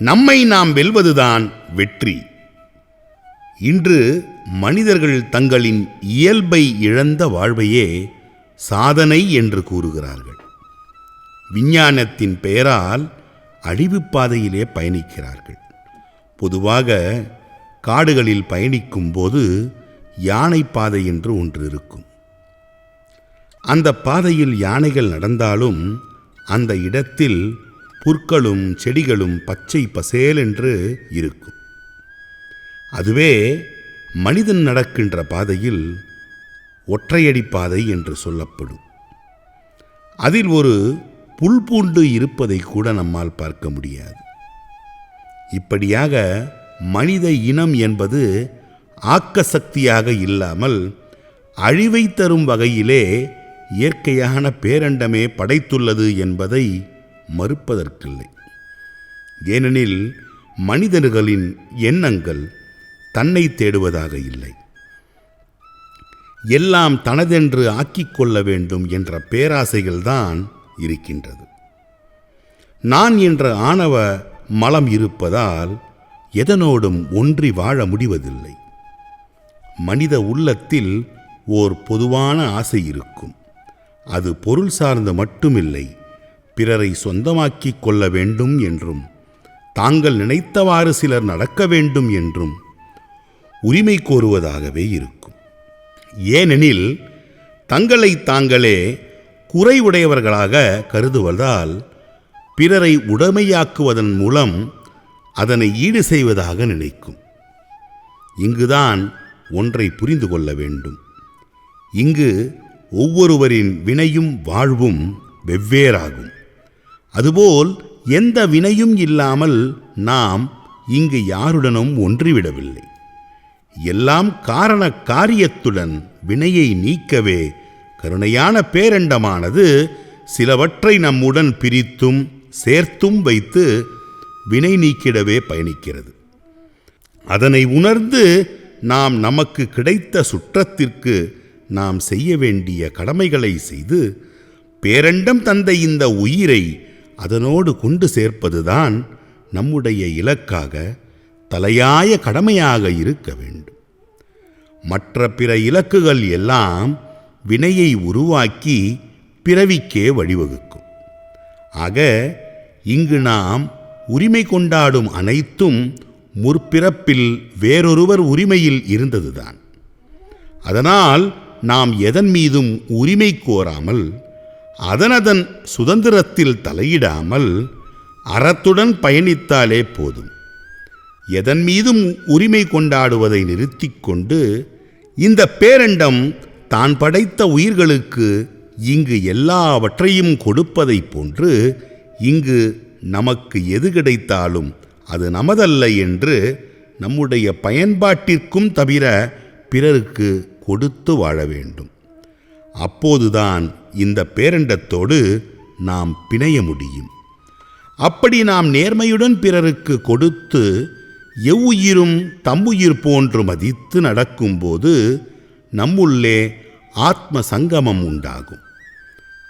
நம்மை நாம் வெல்வதுதான் வெற்றி. இன்று மனிதர்கள் தங்களின் இயல்பை இழந்த வாழ்வையே சாதனை என்று கூறுகிறார்கள். விஞ்ஞானத்தின் பெயரால் அழிவுப் பாதையிலே பயணிக்கிறார்கள். பொதுவாக காடுகளில் பயணிக்கும் போது யானை பாதை என்று ஒன்று இருக்கும். அந்த பாதையில் யானைகள் நடந்தாலும் அந்த இடத்தில் புற்களும் செடிகளும் பச்சை பசேலென்று இருக்கும். அதுவே மனிதன் நடக்கின்ற பாதையில் ஒற்றையடி பாதை என்று சொல்லப்படும். அதில் ஒரு புல் பூண்டு இருப்பதை கூட நம்மால் பார்க்க முடியாது. இப்படியாக மனித இனம் என்பது ஆக்க சக்தியாக இல்லாமல் அழிவை தரும் வகையிலே இயற்கையான பேரண்டமே படைத்துள்ளது என்பதை மறுப்பதற்கில்லை. ஏனெனில் மனிதர்களின் எண்ணங்கள் தன்னை தேடுவதாக இல்லை. எல்லாம் தனதென்று ஆக்கிக் கொள்ள வேண்டும் என்ற பேராசைகள்தான் இருக்கின்றது. நான் என்ற ஆணவ மலம் இருப்பதால் எதனோடும் ஒன்றி வாழ முடிவதில்லை. மனித உள்ளத்தில் ஓர் பொதுவான ஆசை இருக்கும். அது பொருள் சார்ந்து மட்டுமில்லை. பிறரை சொந்தமாக்கிக் கொள்ள வேண்டும் என்றும் தாங்கள் நினைத்தவாறு சிலர் நடக்க வேண்டும் என்றும் உரிமை கோருவதாகவே இருக்கும். ஏனெனில் தங்களை தாங்களே குறைவுடையவர்களாக கருதுவதால் பிறரை உடைமையாக்குவதன் மூலம் அதனை ஈடு செய்வதாக நினைக்கும். இங்குதான் ஒன்றை புரிந்து கொள்ள வேண்டும். இங்கு ஒவ்வொருவரின் வினையும் வாழ்வும் வெவ்வேறாகும். அதுபோல் எந்த வினையும் இல்லாமல் நாம் இங்கு யாருடனும் ஒன்றிவிடவில்லை. எல்லாம் காரண காரியத்துடன் வினையை நீக்கவே கருணையான பேரண்டமானது சிலவற்றை நம்முடன் பிரித்தும் சேர்த்தும் வைத்து வினை நீக்கிடவே பயணிக்கிறது. அதனை உணர்ந்து நாம் நமக்கு கிடைத்த சுற்றத்திற்கு நாம் செய்ய வேண்டிய கடமைகளை செய்து பேரண்டம் தந்த இந்த உயிரை அதனோடு கொண்டு சேர்ப்பதுதான் நம்முடைய இலக்காக தலையாய கடமையாக இருக்க வேண்டும். மற்ற பிற இலக்குகள் எல்லாம் வினையை உருவாக்கி பிறவிக்கே வழிவகுக்கும். ஆக இங்கு நாம் உரிமை கொண்டாடும் அனைத்தும் முற்பிறப்பில் வேறொருவர் உரிமையில் இருந்ததுதான். அதனால் நாம் எதன் மீதும் உரிமை கோராமல் அதனதன் சுதந்திரத்தில் தலையிடாமல் அறத்துடன் பயணித்தாலே போதும். எதன் மீதும் உரிமை கொண்டாடுவதை நிறுத்தி கொண்டு இந்த பேரண்டம் தான் படைத்த உயிர்களுக்கு இங்கு எல்லாவற்றையும் கொடுப்பதைப் போன்று இங்கு நமக்கு எது கிடைத்தாலும் அது நமதல்ல என்று நம்முடைய பயன்பாட்டிற்கும் தவிர பிறருக்கு கொடுத்து வாழ வேண்டும். அப்போதுதான் இந்த பேரண்டத்தோடு நாம் பிணைய முடியும். அப்படி நாம் நேர்மையுடன் பிறருக்கு கொடுத்து எவ்வுயிரும் தம்முயிர் போன்று மதித்து நடக்கும்போது நம்முள்ளே ஆத்ம சங்கமம் உண்டாகும்.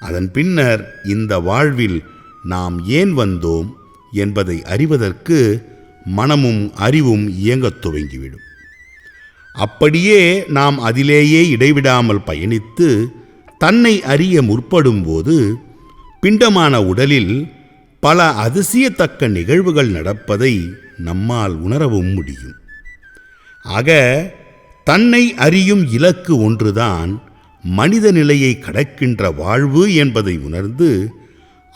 அதன் பின்னர் இந்த வாழ்வில் நாம் ஏன் வந்தோம் என்பதை அறிவதற்கு மனமும் அறிவும் இயங்கத் துவங்கிவிடும். அப்படியே நாம் அதிலேயே இடைவிடாமல் பயணித்து தன்னை அறிய முற்படும்போது பிண்டமான உடலில் பல அதிசயத்தக்க நிகழ்வுகள் நடப்பதை நம்மால் உணரவும் முடியும். ஆக தன்னை அறியும் இலக்கு ஒன்றுதான் மனித நிலையை கடக்கின்ற வாழ்வு என்பதை உணர்ந்து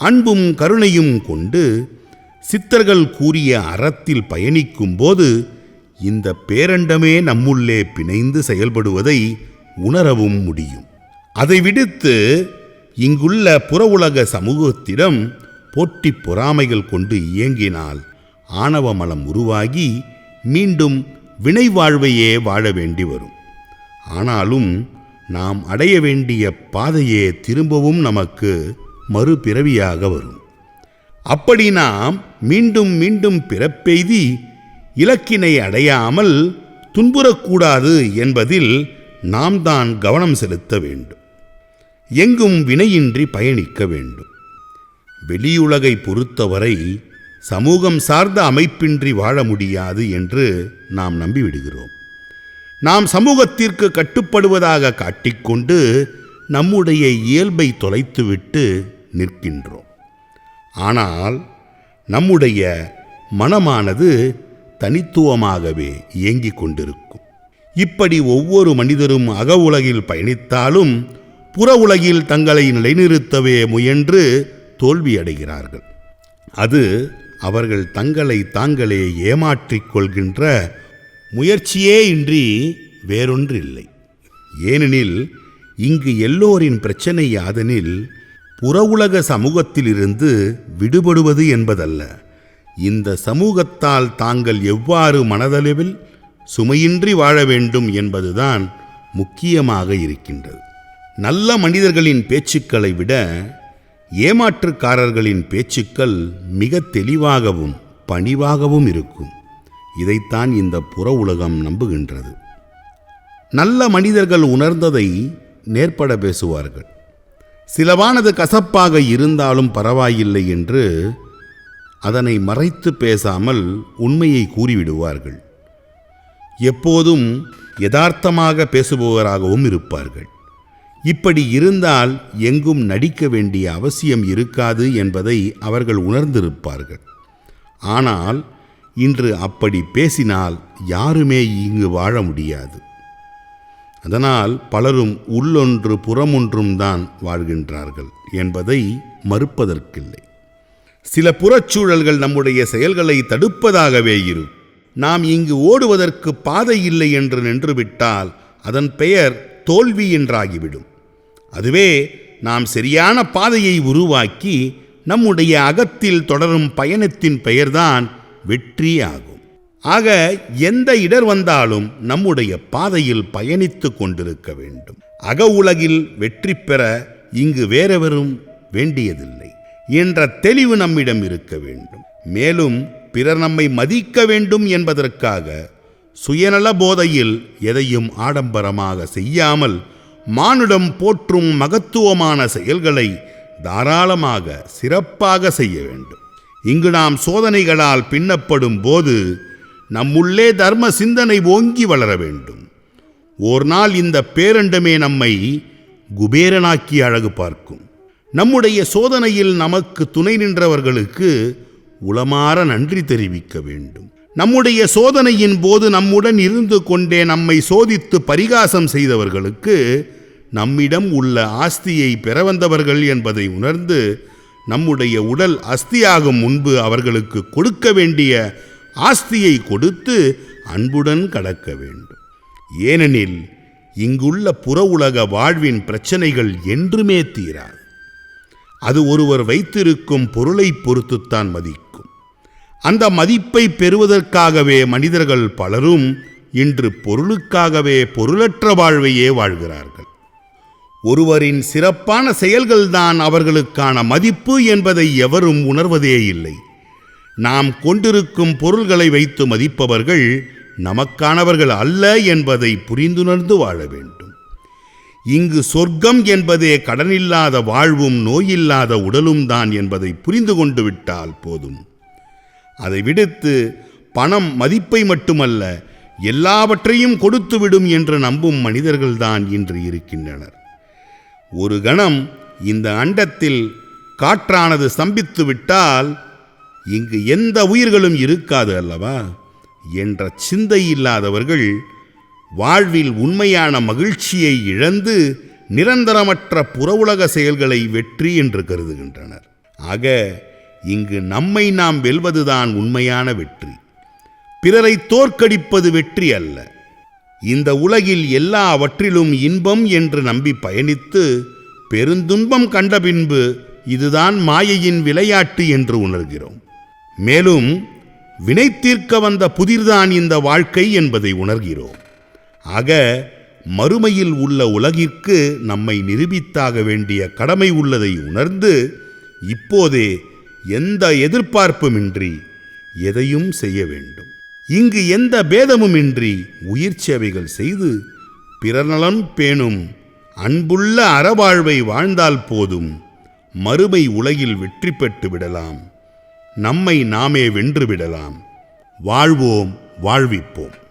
அன்பும் கருணையும் கொண்டு சித்தர்கள் கூறிய அறத்தில் பயணிக்கும்போது இந்த பேரண்டமே நம்முள்ளே பிணைந்து செயல்படுவதை உணரவும் முடியும். அதை விடுத்து இங்குள்ள புற உலக சமூகத்திடம் போட்டி பொறாமைகள் கொண்டு இயங்கினால் ஆணவ மலம் உருவாகி மீண்டும் வினை வாழ்வையே வாழ வேண்டி வரும். ஆனாலும் நாம் அடைய வேண்டிய பாதையே திரும்பவும் நமக்கு மறுபிறவியாக வரும். அப்படி நாம் மீண்டும் மீண்டும் பிறப்பெய்தி இலக்கினை அடையாமல் துன்புறக்கூடாது என்பதில் நாம் தான் கவனம் செலுத்த வேண்டும். எங்கும் வினையின்றி பயணிக்க வேண்டும். வெளியுலகை பொறுத்தவரை சமூகம் சார்ந்த அமைப்பின்றி வாழ முடியாது என்று நாம் நம்பிவிடுகிறோம். நாம் சமூகத்திற்கு கட்டுப்படுவதாக காட்டிக்கொண்டு நம்முடைய இயல்பை தொலைத்துவிட்டு நிற்கின்றோம். ஆனால் நம்முடைய மனமானது தனித்துவமாகவே இயங்கிக் கொண்டிருக்கும். இப்படி ஒவ்வொரு மனிதரும் அக உலகில் பயணித்தாலும் புற உலகில் தங்களை நிலைநிறுத்தவே முயன்று தோல்வியடைகிறார்கள். அது அவர்கள் தங்களை தாங்களே ஏமாற்றிக் கொள்கின்ற முயற்சியே இன்றி வேறொன்றில்லை. ஏனெனில் இங்கு எல்லோரின் பிரச்சனை யாதெனில் புற உலக சமூகத்திலிருந்து விடுபடுவது என்பதல்ல. இந்த சமூகத்தால் தாங்கள் எவ்வாறு மனதளவில் சுமையின்றி வாழ வேண்டும் என்பதுதான் முக்கியமாக இருக்கின்றது. நல்ல மனிதர்களின் பேச்சுக்களை விட ஏமாற்றுக்காரர்களின் பேச்சுக்கள் மிக தெளிவாகவும் பணிவாகவும் இருக்கும். இதைத்தான் இந்த புற உலகம் நம்புகின்றது. நல்ல மனிதர்கள் உணர்ந்ததை நேர்பட பேசுவார்கள். சிலவானது கசப்பாக இருந்தாலும் பரவாயில்லை என்று அதனை மறைத்து பேசாமல் உண்மையை கூறிவிடுவார்கள். எப்போதும் யதார்த்தமாக பேசுபவராகவும் இருப்பார்கள். இப்படி இருந்தால் எங்கும் நடிக்க வேண்டிய அவசியம் இருக்காது என்பதை அவர்கள் உணர்ந்திருப்பார்கள். ஆனால் இன்று அப்படி பேசினால் யாருமே இங்கு வாழ முடியாது. அதனால் பலரும் உள்ளொன்று புறமொன்றும் தான் வாழ்கின்றார்கள் என்பதை மறுப்பதற்கில்லை. சில புறச்சூழல்கள் நம்முடைய செயல்களை தடுப்பதாகவே இரு. நாம் இங்கு ஓடுவதற்கு பாதை இல்லை என்று நின்றுவிட்டால் அதன் பெயர் தோல்வி என்றாகிவிடும். அதுவே நாம் சரியான பாதையை உருவாக்கி நம்முடைய அகத்தில் தொடரும் பயணத்தின் பெயர்தான் வெற்றி ஆகும். ஆக எந்த இடர் வந்தாலும் நம்முடைய பாதையில் பயணித்து கொண்டிருக்க வேண்டும். அக உலகில் வெற்றி பெற இங்கு வேறெவரும் வேண்டியதில்லை. என்ற தெளிவு நம்மிடம் இருக்க வேண்டும். மேலும் பிறர் நம்மை மதிக்க வேண்டும் என்பதற்காக சுயநல போதையில் எதையும் ஆடம்பரமாக செய்யாமல் மானுடம் போற்றும் மகத்துவமான செயல்களை தாராளமாக சிறப்பாக செய்ய வேண்டும். இங்கு நாம் சோதனைகளால் பின்னப்படும் போது நம்முள்ளே தர்ம சிந்தனை ஓங்கி வளர வேண்டும். ஓர் நாள் இந்த பேரண்டமே நம்மை குபேரனாக்கி அழகு பார்க்கும். நம்முடைய சோதனையில் நமக்கு துணை நின்றவர்களுக்கு உளமாற நன்றி தெரிவிக்க வேண்டும். நம்முடைய சோதனையின் போது நம்முடன் இருந்து கொண்டே நம்மை சோதித்து பரிகாசம் செய்தவர்களுக்கு நம்மிடம் உள்ள ஆஸ்தியை பெற வந்தவர்கள் என்பதை உணர்ந்து நம்முடைய உடல் அஸ்தியாகும் முன்பு அவர்களுக்கு கொடுக்க வேண்டிய ஆஸ்தியை கொடுத்து அன்புடன் கடக்க வேண்டும். ஏனெனில் இங்குள்ள புற உலக வாழ்வின் பிரச்சனைகள் என்றுமே தீராது. அது ஒருவர் வைத்திருக்கும் பொருளை பொறுத்துத்தான் மதிக்கும். அந்த மதிப்பை பெறுவதற்காகவே மனிதர்கள் பலரும் இன்று பொருளுக்காகவே பொருளற்ற வாழ்வையே வாழ்கிறார்கள். ஒருவரின் சிறப்பான செயல்கள்தான் அவர்களுக்கான மதிப்பு என்பதை எவரும் உணர்வதே இல்லை. நாம் கொண்டிருக்கும் பொருள்களை வைத்து மதிப்பவர்கள் நமக்கானவர்கள் அல்ல என்பதை புரிந்துணர்ந்து வாழ வேண்டும். இங்கு சொர்க்கம் என்பதே கடனில்லாத வாழ்வும் நோயில்லாத உடலும் தான் என்பதை புரிந்து கொண்டு விட்டால் போதும். அதை விடுத்து பணம் மதிப்பை மட்டுமல்ல எல்லாவற்றையும் கொடுத்துவிடும் என்று நம்பும் மனிதர்கள்தான் இன்று இருக்கின்றனர். ஒரு கணம் இந்த அண்டத்தில் காற்றானது ஸ்தம்பித்து விட்டால் இங்கு எந்த உயிர்களும் இருக்காது அல்லவா? என்ற சிந்தை இல்லாதவர்கள் வாழ்வில் உண்மையான மகிழ்ச்சியை இழந்து நிரந்தரமற்ற புறவுலக செயல்களை வெற்றி என்று கருதுகின்றனர். ஆக இங்கு நம்மை நாம் வெல்வதுதான் உண்மையான வெற்றி. பிறரை தோற்கடிப்பது வெற்றி அல்ல. இந்த உலகில் எல்லாவற்றிலும் இன்பம் என்று நம்பி பயணித்து பெருந்துன்பம் கண்ட பின்பு இதுதான் மாயையின் விளையாட்டு என்று உணர்கிறோம். மேலும் வினை தீர்க்க வந்த புதிர்தான் இந்த வாழ்க்கை என்பதை உணர்கிறோம். ஆக மறுமையில் உள்ள உலகிற்கு நம்மை நிரூபித்தாக வேண்டிய கடமை உள்ளதை உணர்ந்து இப்போதே எந்த எதிர்பார்ப்புமின்றி எதையும் செய்ய வேண்டும். இங்கு எந்த பேதமுமின்றி உயிர் சேவைகள் செய்து பிறநலம் பேணும் அன்புள்ள அறவாழ்வை வாழ்ந்தால் போதும் மறுமை உலகில் வெற்றி பெற்று விடலாம். நம்மை நாமே வென்று விடலாம். வாழ்வோம் வாழ்விப்போம்.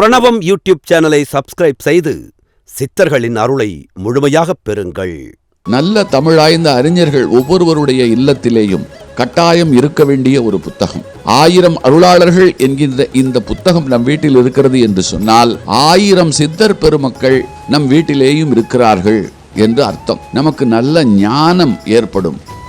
பிரணவம் யூடியூப் சேனலை சப்ஸ்கிரைப் செய்து சித்தர்களின் அருளை முழுமையாகப் பெறுங்கள். நல்ல தமிழாய்ந்த அறிஞர்கள் ஒவ்வொருவருடைய இல்லத்திலேயும் கட்டாயம் இருக்க வேண்டிய ஒரு புத்தகம். ஆயிரம் அருளாளர்கள் என்கின்ற இந்த புத்தகம் நம் வீட்டில் இருக்கிறது என்று சொன்னால் ஆயிரம் சித்தர் பெருமக்கள் நம் வீட்டிலேயும் இருக்கிறார்கள் என்று அர்த்தம். நமக்கு நல்ல ஞானம் ஏற்படும்.